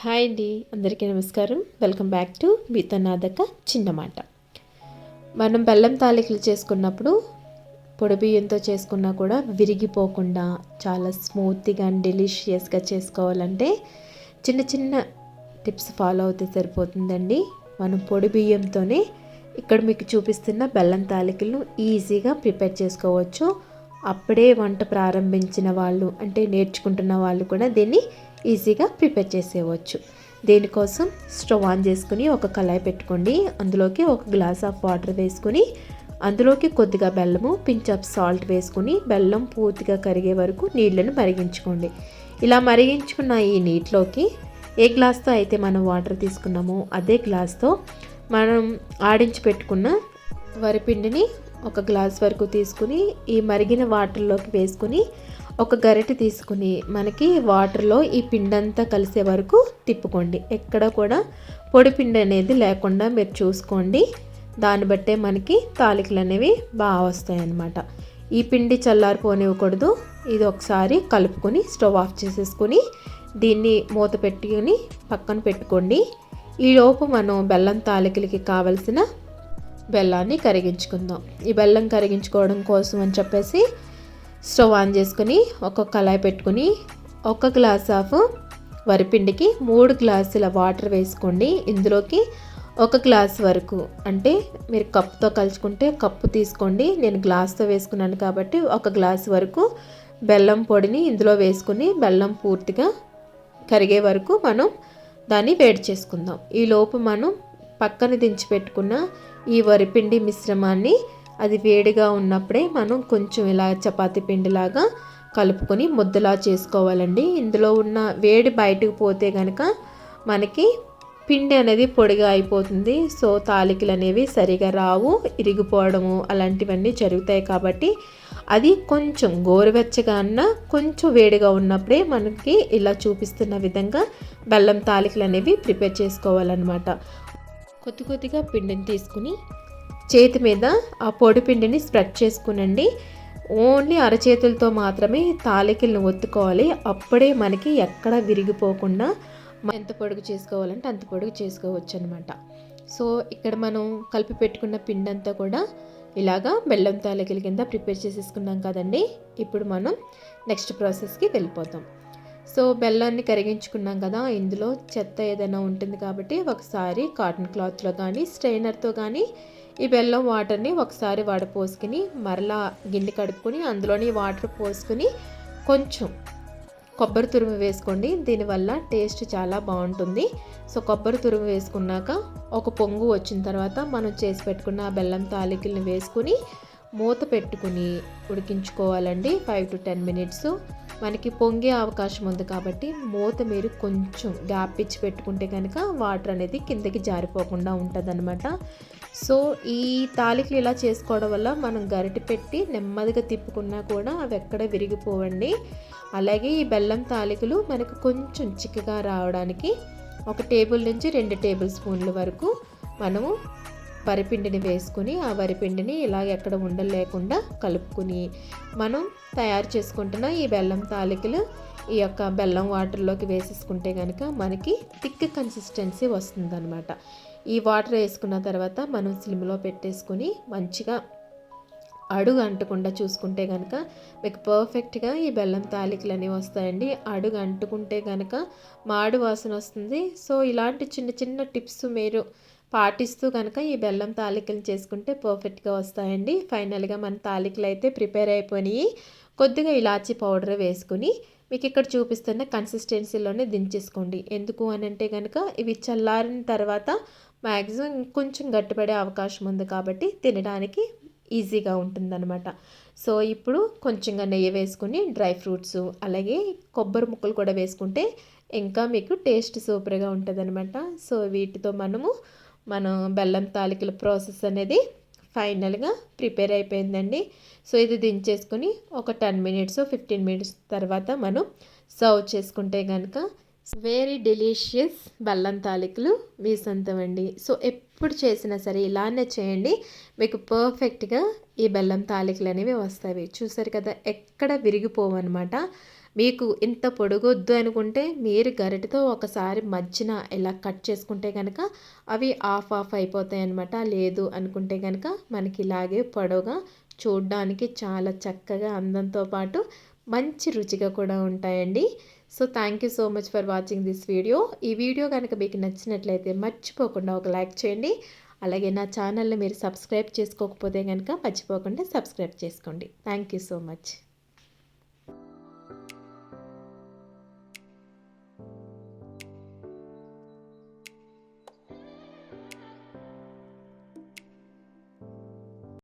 Hi అండి అందరికీ నమస్కారం. వెల్కమ్ బ్యాక్ టు బీతనాదక చిన్న చిన్నమాట మనం బెల్లం తాలికలు చేసుకున్నప్పుడు పొడి బియ్యంతో చేసుకున్నా కూడా విరిగిపోకుండా చాలా స్మూత్గా డెలిషియస్గా చేసుకోవాలంటే చిన్న చిన్న టిప్స్ ఫాలో అవుతే సరిపోతుందండి. మనం పొడి బియ్యంతోనే ఇక్కడ మీకు చూపిస్తున్న బెల్లం తాలికలను ఈజీగా ప్రిపేర్ చేసుకోవచ్చు. అప్పుడే వంట ప్రారంభించిన వాళ్ళు అంటే నేర్చుకుంటున్న వాళ్ళు కూడా దీన్ని ఈజీగా ప్రిపేర్ చేసేయవచ్చు. దీనికోసం? స్టవ్ ఆన్ చేసుకుని ఒక కళాయి పెట్టుకోండి. అందులోకి ఒక గ్లాస్ ఆఫ్ వాటర్ వేసుకుని అందులోకి కొద్దిగా బెల్లము పించ్ ఆఫ్ సాల్ట్ వేసుకుని బెల్లం పూర్తిగా కరిగే వరకు నీళ్ళను మరిగించుకోండి. ఇలా మరిగించుకున్న ఈ నీటిలోకి ఏ గ్లాస్తో అయితే మనం వాటర్ తీసుకున్నామో అదే గ్లాస్తో మనం ఆడించి పెట్టుకున్న వరిపిండిని ఒక గ్లాస్ వరకు తీసుకుని ఈ మరిగిన వాటర్లోకి వేసుకుని ఒక గరిటె తీసుకుని మనకి వాటర్లో ఈ పిండంతా కలిసే వరకు తిప్పుకోండి. ఎక్కడ కూడా పొడి పిండి అనేది లేకుండా మీరు చూసుకోండి. దాన్ని బట్టే మనకి తాలికలు అనేవి బాగా వస్తాయి అన్నమాట ఈ పిండి చల్లారిపోనివ్వకూడదు. ఇది ఒకసారి కలుపుకొని స్టవ్ ఆఫ్ చేసేసుకొని దీన్ని మూత పెట్టుకొని పక్కన పెట్టుకోండి. ఈలోపు మనం బెల్లం తాలికలకి కావలసిన బెల్లాన్ని కరిగించుకుందాం. ఈ బెల్లం కరిగించుకోవడం కోసం అని చెప్పేసి స్టవ్ ఆన్ చేసుకుని ఒక కళాయి పెట్టుకుని ఒక గ్లాస్ ఆఫ్ వరిపిండికి మూడు గ్లాసుల వాటర్ వేసుకోండి. ఇందులోకి ఒక గ్లాస్ వరకు అంటే మీరు కప్పుతో కలుచుకుంటే కప్పు తీసుకోండి. నేను గ్లాస్తో వేసుకున్నాను కాబట్టి ఒక గ్లాస్ వరకు బెల్లం పొడిని ఇందులో వేసుకుని బెల్లం పూర్తిగా కరిగే వరకు మనం దాన్ని వేడి చేసుకుందాం. ఈ లోపు మనం పక్కన దించి పెట్టుకున్న ఈ వరిపిండి మిశ్రమాన్ని అది వేడిగా ఉన్నప్పుడే మనం కొంచెం ఇలా చపాతీ పిండిలాగా కలుపుకొని ముద్దలా చేసుకోవాలండి. ఇందులో ఉన్న వేడి బయటకు పోతే కనుక మనకి పిండి అనేది పొడిగా అయిపోతుంది. సో తాలికలు అనేవి సరిగా రావు ఇరిగిపోవడము అలాంటివన్నీ జరుగుతాయి కాబట్టి అది కొంచెం గోరువెచ్చగా అన్న కొంచెం వేడిగా ఉన్నప్పుడే మనకి ఇలా చూపిస్తున్న విధంగా బెల్లం తాలికలు అనేవి ప్రిపేర్ చేసుకోవాలన్నమాట. కొద్ది కొద్దిగా పిండిని తీసుకుని చేతి మీద ఆ పొడిపిండిని స్ప్రెడ్ చేసుకునండి. ఓన్లీ అరచేతులతో మాత్రమే తాలికలను ఒత్తుకోవాలి. అప్పుడే మనకి ఎక్కడ విరిగిపోకుండా ఎంత పొడుగు చేసుకోవాలంటే అంత పొడుగు చేసుకోవచ్చు అనమాట సో ఇక్కడ మనం కలిపి పెట్టుకున్న పిండి అంతా కూడా ఇలాగా బెల్లం తాలికల కింద ప్రిపేర్ చేసేసుకున్నాం కదండి. ఇప్పుడు మనం నెక్స్ట్ ప్రాసెస్కి వెళ్ళిపోతాం. సో బెల్లాన్ని కరిగించుకున్నాం కదా ఇందులో చెత్త ఏదైనా ఉంటుంది కాబట్టి ఒకసారి కాటన్ క్లాత్లో కానీ స్ట్రైనర్తో కానీ ఈ బెల్లం వాటర్ని ఒకసారి వడపోసుకుని మరలా గిన్నె కడుక్కొని అందులోని వాటర్ పోసుకుని కొంచెం కొబ్బరి తురుము వేసుకోండి. దీనివల్ల టేస్ట్ చాలా బాగుంటుంది. సో కొబ్బరి తురుము వేసుకున్నాక ఒక పొంగు వచ్చిన తర్వాత మనం చేసి పెట్టుకున్న ఆ బెల్లం తాలికల్ని వేసుకుని మూత పెట్టుకుని ఉడికించుకోవాలండి. ఫైవ్ టు టెన్ మినిట్స్ మనకి పొంగే అవకాశం ఉంది కాబట్టి మూత మీరు కొంచెం గ్యాప్ ఇచ్చి పెట్టుకుంటే కనుక వాటర్ అనేది కిందకి జారిపోకుండా ఉంటుంది సో ఈ తాలికలు ఇలా చేసుకోవడం వల్ల మనం గరిటె పెట్టి నెమ్మదిగా తిప్పుకున్నా కూడా అవి ఎక్కడ విరిగిపోవండి. అలాగే ఈ బెల్లం తాలికలు మనకు కొంచెం చిక్కగా రావడానికి ఒక టేబుల్ నుంచి రెండు టేబుల్ స్పూన్ల వరకు మనము వరిపిండిని వేసుకుని ఆ వరిపిండిని ఇలా ఎక్కడ ఉండలేకుండా కలుపుకుని మనం తయారు చేసుకుంటున్న ఈ బెల్లం తాలికలు ఈ యొక్క బెల్లం వాటర్లోకి వేసేసుకుంటే కనుక మనకి థిక్ కన్సిస్టెన్సీ వస్తుందన్నమాట. ఈ వాటర్ వేసుకున్న తర్వాత మనం స్లిమ్లో పెట్టేసుకుని మంచిగా అడుగు అంటకుండా చూసుకుంటే కనుక మీకు పర్ఫెక్ట్గా ఈ బెల్లం తాలికలు అనేవి వస్తాయండి. అడుగు అంటుకుంటే కనుక మాడు వాసన వస్తుంది. సో ఇలాంటి చిన్న చిన్న టిప్స్ మీరు పాటిస్తూ కనుక ఈ బెల్లం తాలికలు చేసుకుంటే పర్ఫెక్ట్గా వస్తాయండి. ఫైనల్గా మన తాలికలు అయితే ప్రిపేర్ అయిపోయినాయి. కొద్దిగా ఇలాచీ పౌడర్ వేసుకుని మీకు ఇక్కడ చూపిస్తున్న కన్సిస్టెన్సీలోనే దించేసుకోండి. ఎందుకు అని అంటే కనుక ఇవి చల్లారిన తర్వాత మ్యాక్సిమం కొంచెం గట్టిపడే అవకాశం ఉంది కాబట్టి తినడానికి ఈజీగా ఉంటుందన్నమాట. సో ఇప్పుడు కొంచెంగా నెయ్యి వేసుకుని డ్రై ఫ్రూట్స్ అలాగే కొబ్బరి ముక్కలు కూడా వేసుకుంటే ఇంకా మీకు టేస్ట్ సూపర్గా ఉంటుంది సో వీటితో మనము మనం బెల్లం తాలికల ప్రాసెస్ అనేది ఫైనల్గా ప్రిపేర్ అయిపోయిందండి. సో ఇది దించేసుకొని ఒక టెన్ మినిట్స్ ఫిఫ్టీన్ మినిట్స్ తర్వాత మనం సర్వ్ చేసుకుంటే కనుక వెరీ డెలీషియస్ బెల్లం తాలికలు మీ సొంతం అండి సో ఎప్పుడు చేసినా సరే ఇలానే చేయండి. మీకు పర్ఫెక్ట్గా ఈ బెల్లం తాలికలు అనేవి వస్తాయి. చూసారు కదా ఎక్కడ విరిగిపోవు అనమాట మీకు ఇంత పొడుగొద్దు అనుకుంటే మీరు గరిటతో ఒకసారి మధ్యన ఇలా కట్ చేసుకుంటే కనుక అవి ఆఫ్ ఆఫ్ అయిపోతాయి అనమాట లేదు అనుకుంటే కనుక మనకి ఇలాగే పొడవుగా చూడడానికి చాలా చక్కగా అందంతో పాటు మంచి రుచిగా కూడా ఉంటాయండి. So thank you so much for watching this video ఈ వీడియో కనుక మీకు నచ్చినట్లయితే మర్చిపోకుండా ఒక లైక్ చేయండి. అలాగే నా ఛానల్ని మీరు సబ్స్క్రైబ్ చేసుకోకపోతే కనుక మర్చిపోకుండా సబ్స్క్రైబ్ చేసుకోండి. Thank you so much